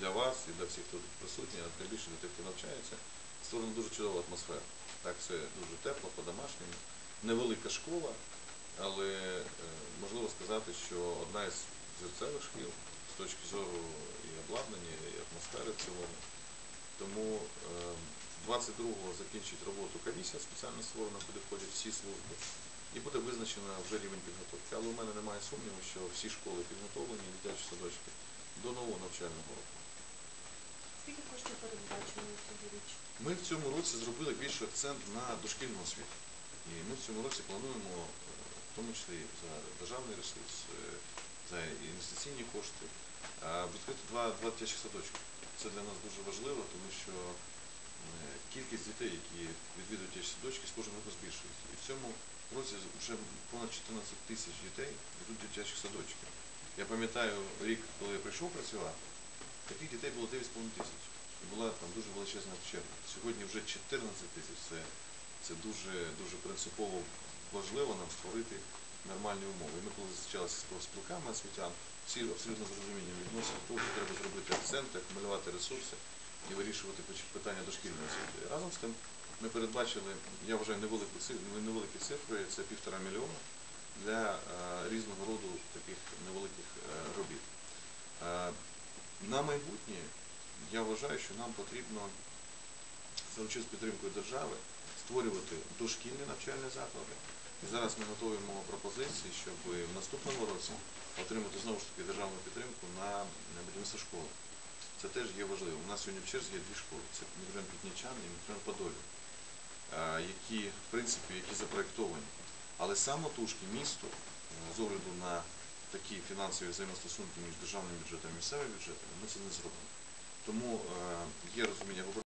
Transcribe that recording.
для вас і для всіх, хто тут присутній, а тим більше для тих, хто навчається, створена дуже чудова атмосфера. Так, все дуже тепло, по-домашньому. Невелика школа, але е, можливо сказати, що одна із зерцевих шкіл з точки зору і обладнання, і атмосфери в цілому. Тому е, 22-го закінчить роботу комісія спеціально створена, куди входять всі служби, і буде визначено вже рівень підготовки. Але у мене немає сумніву, що всі школи підготовлені, дитячі садочки до нового навчального року. Ми в цьому році зробили більший акцент на дошкільну освіту. І ми в цьому році плануємо, е, в тому числі за державний ресурс, е, за інвестиційні кошти, відкрити два, два дитячих садочки. Це для нас дуже важливо, тому що е, кількість дітей, які відвідують дитячі садочки, з кожним роком збільшується. І в цьому році вже понад 14 тисяч дітей йдуть до дитячих садочків. Я пам'ятаю рік, коли я прийшов працювати, таких дітей було 9,5 тисяч. Була там дуже величезна черга. Сьогодні вже 14 тисяч. Це, це дуже, дуже принципово важливо нам створити нормальні умови. І ми коли зустрічалися з профспілками освітян, всі абсолютно з розумінням відносили того, що треба зробити акценти, акумулювати ресурси і вирішувати питання дошкільної освіти. Разом з тим ми передбачили, я вважаю, невелику цифру, невеликі цифри, це півтора мільйона для е, різного роду таких невеликих е, робіт. Е, на майбутнє я вважаю, що нам потрібно залучити з підтримкою держави створювати дошкільні навчальні заклади. І зараз ми готуємо пропозиції, щоб в наступному році отримати знову ж таки державну підтримку на будівництво школи. Це теж є важливо. У нас сьогодні в черзі є дві школи. Це мікрорайон Пітнічан і мікрорайон Подолі, е, які, в принципі, які запроектовані. Але самотужки місто, е, з огляду на такі фінансові взаємостосунки між державним бюджетом і місцевим бюджетом, ми це не зробимо. Тому е, є розуміння